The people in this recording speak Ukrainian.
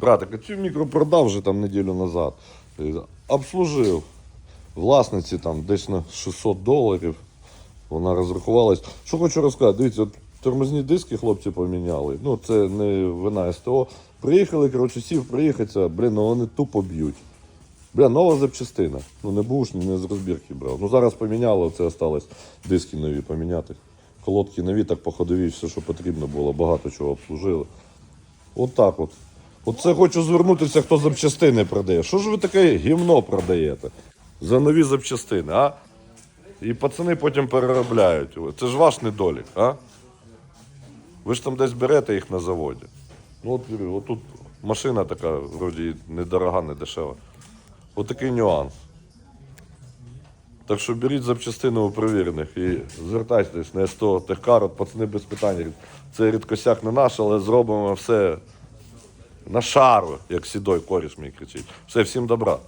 Братик, а цю мікро продав вже там неділю назад. Обслужив. Власниці там десь на 600 доларів. Вона розрахувалась. Що хочу розказати, дивіться, от тормозні диски хлопці поміняли. Ну, це не вина СТО. Приїхали, коротше, сів приїхатися, блін, ну вони тупо б'ють. Бля, нова запчастина. Ну не бушні, не з розбірки брав. Ну зараз поміняли, це осталось диски нові поміняти. Колодки нові, так по ходовій, все, що потрібно було, багато чого обслужили. От так от. Оце хочу звернутися, хто запчастини продає. Що ж ви таке гівно продаєте? За нові запчастини, а? І пацани потім переробляють. Це ж ваш недолік, а? Ви ж там десь берете їх на заводі. Ну, от, говорю, от тут машина така, вроді недорога, не дешева. От такий нюанс. Так що беріть запчастини у перевірених і звертайтесь на СТО Техкар, от пацани без питань. Це рідкосяк не наш, але зробимо все на шару, як сідой коріш мій кричить. Все, всім добра.